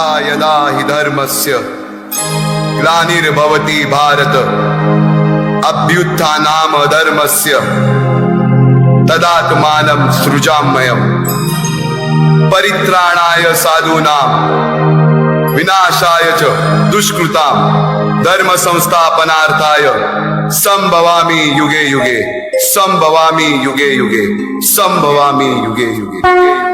यदा हि धर्मस्य ग्लानिर्भवति भारत। अभ्युत्थानाम धर्मस्य। तदात्मानं सृजाम्ययम् परित्राणाय साधूनां विनाशाय च दुष्कृतां धर्मसंस्थापनार्थाय संभवामि युगे युगे। संभवामि युगे युगे। संभवामि युगे युगे।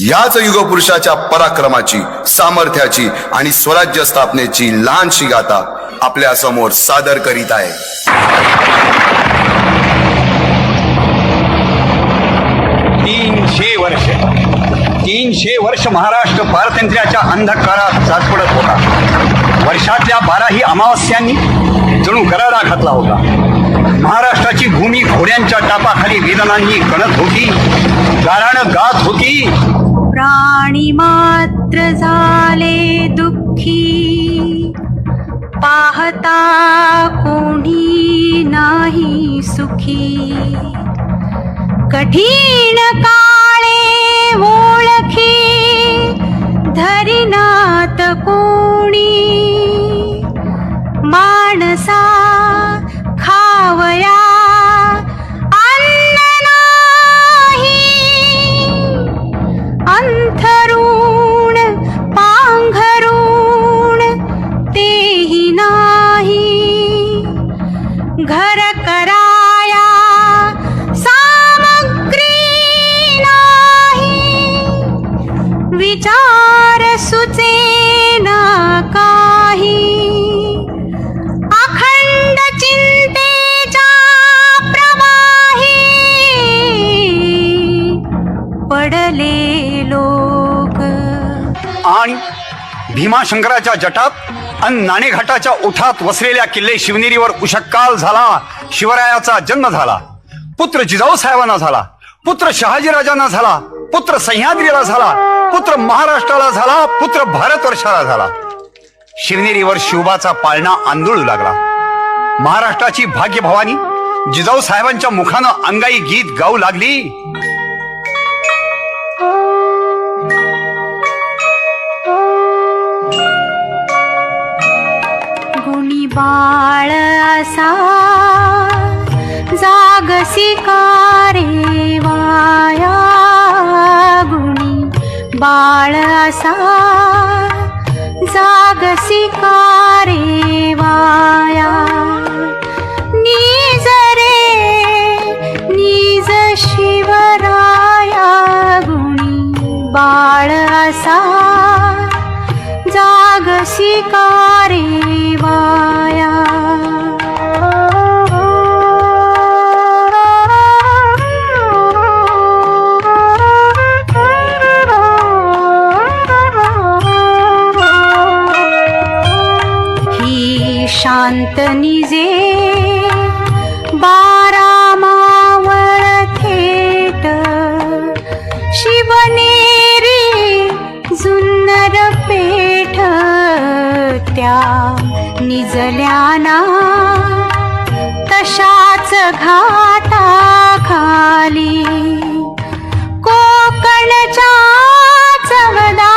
याच युगपुरुषाच्या पराक्रमाची सामर्थ्याची आणि स्वराज्य स्थापनेची लहानशी गाथा आपल्यासमोर सादर करीत आहे. तीनशे वर्ष. तीनशे वर्ष महाराष्ट्र पारतंत्र्याच्या अंधकारात चाचपडत होता. वर्षातल्या बाराही अमावस्यांनी जणू गराडा घातला होता. महाराष्ट्राची भूमी घोड्यांच्या टापाखाली वेदनांनी गणत होती गाराणं गात होती. प्राणी मात्र झाले दुःखी. पाहता कोणी नाही सुखी. कठीण काळे ओळखी धरिनात कोणी. माणसा 好，我要。भीमाशंकराच्या जटात आणि नाणेघाटाच्या ओठात वसलेल्या किल्ले शिवनेरीवर उशक्काल झाला शिवरायाचा जन्म झाला पुत्र जिजाऊ साहेबांना झाला पुत्र शहाजीराजांना झाला पुत्र सह्याद्रीला झाला पुत्र महाराष्ट्राला झाला पुत्र भारतवर्षाला झाला. शिवनेरीवर शिवबाचा पाळणा आंदोळू लागला. महाराष्ट्राची भाग्यभवानी जिजाऊ साहेबांच्या मुखानं अंगाई गीत गाऊ लागली. बाळ असा. जागसी कारे वाया गुणी बाळ असा. जागसी कारे वाया निजल्याना तशाच घाता खाली कोकणच्या चवदा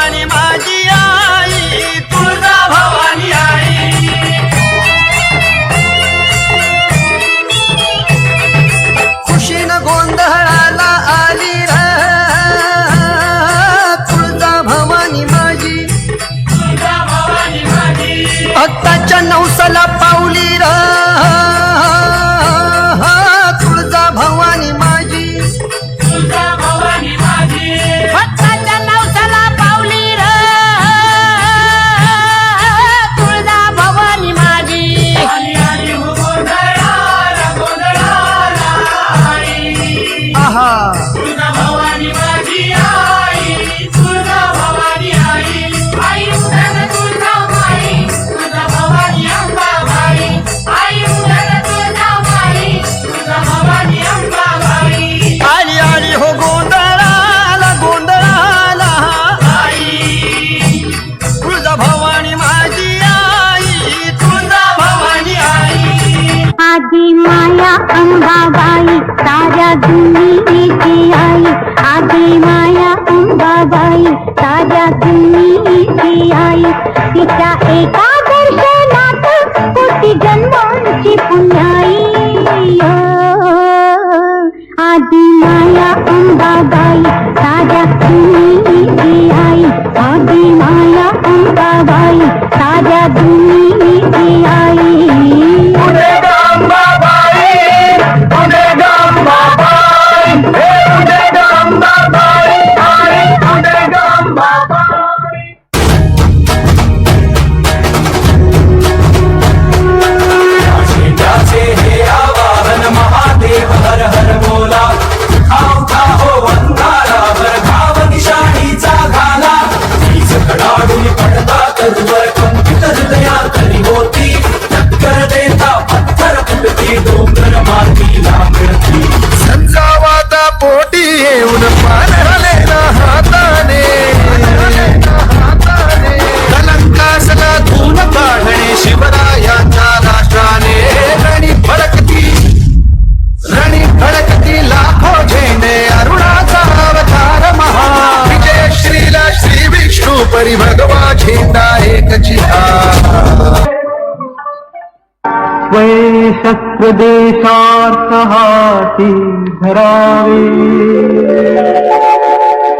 आणि माझी 啊。दुनियेची आई. आधी माया अंबाबाई. ताज्या दुनियेची आई. तिच्या एका दर्शनात कोटी जन्मांची पुण्याई. आधी माया अंबाबाई. ताज्या दुनियेची आई. आधी माया अंबाबाई. प्रदेशात हाती धरावे.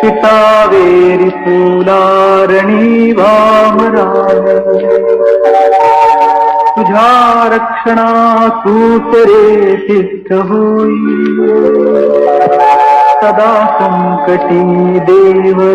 पितावेरी फुलारणी वामराय तुझ्या रक्षणा सूतरे सिद्ध होई. सदा संकटी देव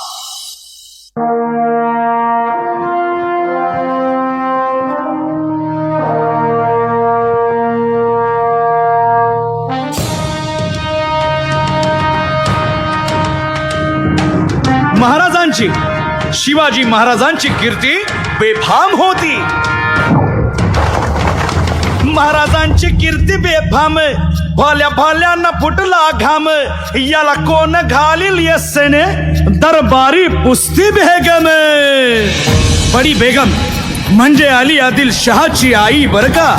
महाराजांची शिवाजी महाराजांची कीर्ती बेफाम होती. महाराजांची कीर्ती बेफाम भाल्या भाल्यांना फुटला घाम. याला कोण घालील यस्सेने दरबारी पुस्ती बेगम. बडी बेगम म्हणजे अली आदिल शहाची आई बर का?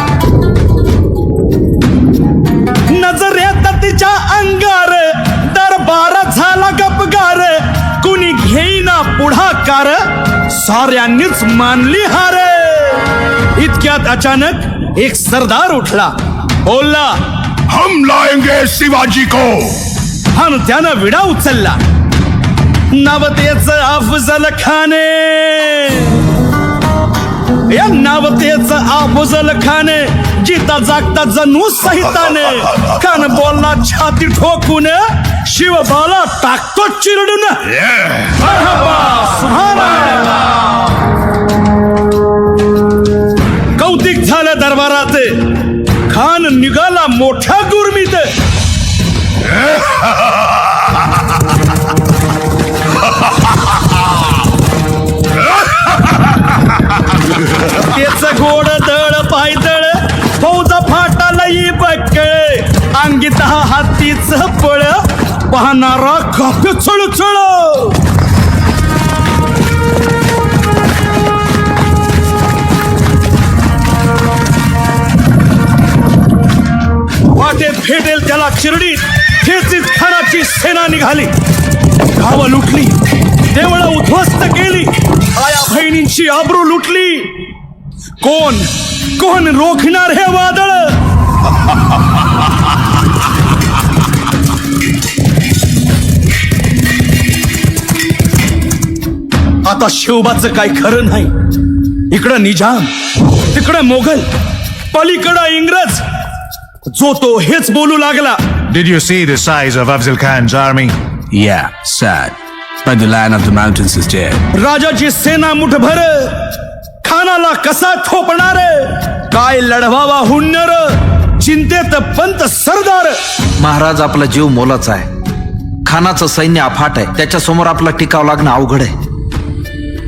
नजरेत तिच्या अंगार दरबार झाला गपगार कुणी घेईना पुढाकार साऱ्यांनीच मानली हार. इतक्यात अचानक एक सरदार उठला. बोलला हम लाएंगे शिवाजी को। आणि त्यानं विडा उचलला. नवतेच अफजल खाने. या नावतेच अफजल खाने. जिता जागता जणू सहिताने कान बोलला छाती ठोकून शिवबाला टाकतो चिरडून. कौतिक झालं दरबारात. खान निघाला मोठ्या गुरमीत त्याच गोड बक्कळ हातीच पळ पाहणारा काप चळचळ वाटेत फेटेल त्याला शिर्डीत खेचीत खानाची सेना निघाली. गावं लुटली देवळं उद्ध्वस्त केली आया बहिणींची आबरू लुटली. कोण कोण रोखणार हे वादळ? आता शिवबाचं काय खरं नाही. इकडं निजाम तिकडं मोगल पलीकडं इंग्रज. जो तो हेच बोलू लागला. Did you see the size of Afzal Khan's army? Yeah, sad. But the lion of the mountains is dead. राजाची सेना मुठभर खानाला कसा थोपणार? काय लढवावा हुन्नर? चिंतेत पंत सरदार. महाराज आपला जीव मोलाचा आहे. खानाचं सैन्य अफाट आहे. त्याच्यासमोर आपला टिकाव लागणं अवघड आहे.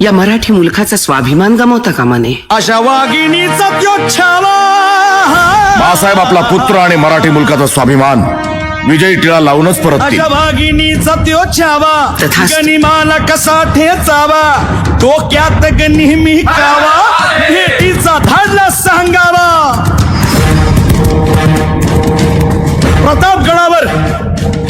या मराठी मुलखाचा स्वाभिमान गमावता कामा नये. अशा वाघिणीचा त्यो छावा बाळासाहेब आपला पुत्र आणि मराठी मुलकाचा स्वाभिमान. विजयी टिळा लावूनच परत अशा वाघिणीचा त्यो छावा. तथास्तु. गनिमाला कसा ठेचावा? डोक्यात ग नेहमी कावा? भेटीचा धाडला सांगावा. प्रतापगडावर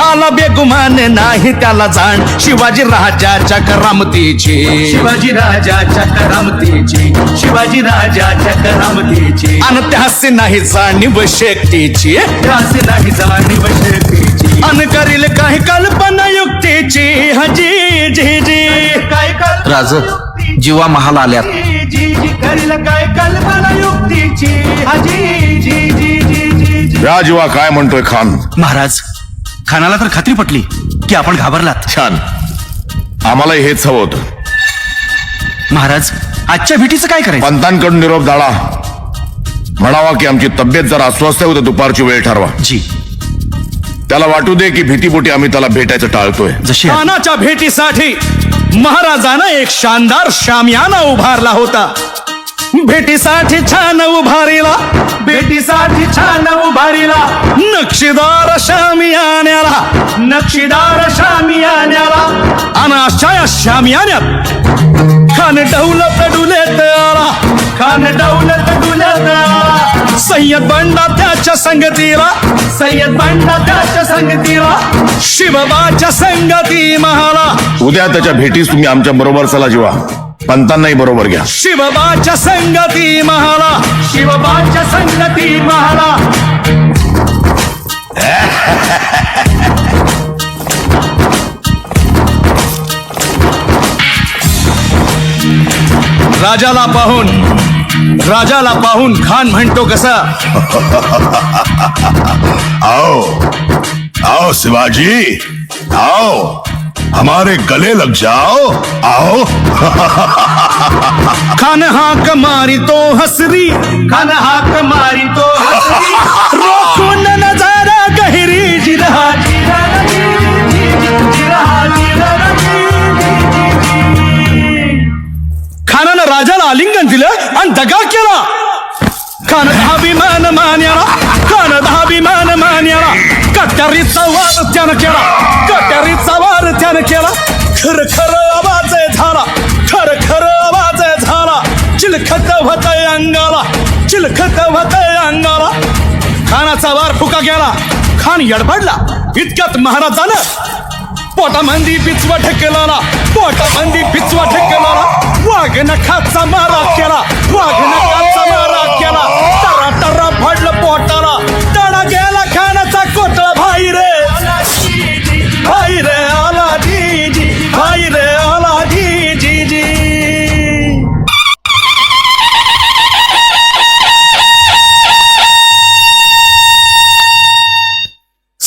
आला बेगुमान नाही त्याला जाण. शिवाजी राजाच्या करामतीची. शिवाजी राजाच्या करामतीची. शिवाजी राजाच्या करामतीची. आणि त्यासे नाही जाणीव शेकटीची त्याचे नाही जाणीव शेतीची. अन करील काही कल्पना युक्तीची. हजी जी जी. काय राज जीवा महाल आल्यात. जी जी. करील काय कल्पना युक्तीची. हाजी जी जी. या जीवा काय म्हणतोय खान? महाराज खानाला तर खात्री पटली की आपण घाबरलात. छान. आम्हालाही हेच हवं होतं. महाराज आजच्या भेटीचं काय करायचं? पंतांकडून निरोप दाळा म्हणावा की आमची तब्येत जरा अस्वस्थ आहे उद्या दुपारची वेळ ठरवा. जी. त्याला वाटू दे की भीतीपोटी आम्ही त्याला भेटायचं टाळतोय. जशी खानाच्या भेटीसाठी महाराजानं एक शानदार शामियाना उभारला होता. भेटीसाठी छान उभारीला. भेटीसाठी छान उभारीला. नक्षीदार शामियान्याला नक्षीदार शामियान्याला आणि अशा या शामियान्यात खान डौलत डुलेत आला. खान दौलत डुलत आला. सय्यद बंडा त्याच्या संगतीला. सय्यद बंडा त्याच्या संगतीला. शिवबाच्या संगती महाला. उद्या त्याच्या भेटीस तुम्ही आमच्या बरोबर चला जीवा. पंतांनाही बरोबर घ्या. शिवबाच्या संगती महाला शिवबाच्या संगती महाला. राजाला पाहून राजाला पाहून खान म्हणतो कसा? आओ आओ शिवाजी आओ. हमारे गले लग जाओ आओ। खान हाक मारी तो हसरी खान हाक मारी तो हसरी. रोको न नजारा गहरी जिरहा खानानं राजाला आलिंगन दिलं आणि दगा केला. खान अभिमान मान्याला खान अभिमान मान्याला कट्यारीचा वाद त्यानं केला. कट्यारीचा वार केला. खर खर आवाज झाला. खर खर आवाज झाला. चिलखत होत अंगाला. चिलखत होत अंगाला. खानाचा वार फुका गेला. खान यडबडला. इतक्यात महाराजानं पोटामंदी पिचवा ठेकलाला. पोटामंदी पिचवा ठेकलाला. वाघ नखाचा मारा केला. वाघ नखाचा मारा केला. टरा टरा फाडलं पोटाला. तडा गेला खानाचा कोटळा भाई रे. भाई रे.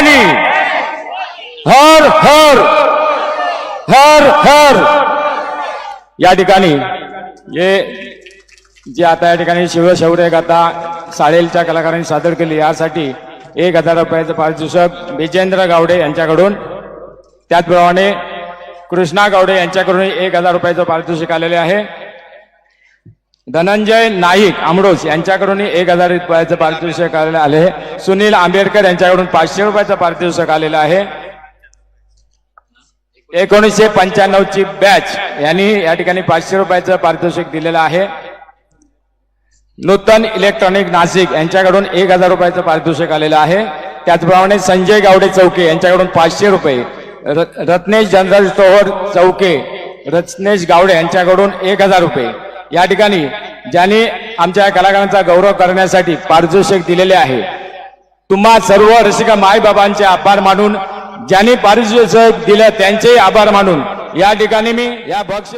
जय हर हर हर हर. या ठिकाणी हे जे आता या ठिकाणी शिवशौर्य गाथा साडेलच्या कलाकारांनी सादर केली यासाठी एक हजार रुपयाचं पारितोषिक विजेंद्र गावडे यांच्याकडून त्याचप्रमाणे कृष्णा गावडे यांच्याकडून एक हजार रुपयाचं पारितोषिक आलेले आहे. धनंजय नाईक आमडोस यांच्याकडून एक हजार रुपयाचं पारितोषिक आलेलं आहे. सुनील आंबेडकर यांच्याकडून पाचशे रुपयाचं पारितोषिक आलेलं आहे. एकोणीसशे पंच्याण्णव ची बॅच यांनी या ठिकाणी पाचशे रुपयाचं पारितोषिक दिलेलं आहे. नूतन इलेक्ट्रॉनिक नाशिक यांच्याकडून एक हजार रुपयाचं पारितोषिक आलेलं आहे. त्याचप्रमाणे संजय गावडे चौके यांच्याकडून पाचशे रुपये. रत्नेश जनरल स्टोअर चौके रत्नेश गावडे यांच्याकडून एक हजार रुपये. या ठिकाणी ज्यांनी आमच्या कलाकारांचा गौरव करण्यासाठी पारितोषिक दिलेले आहे. तुम्हा सर्व रसिका माईबाबांचे आभार मानून ज्यांनी पारितोषिक दिलं त्यांचेही आभार मानून या ठिकाणी मी या भक्ष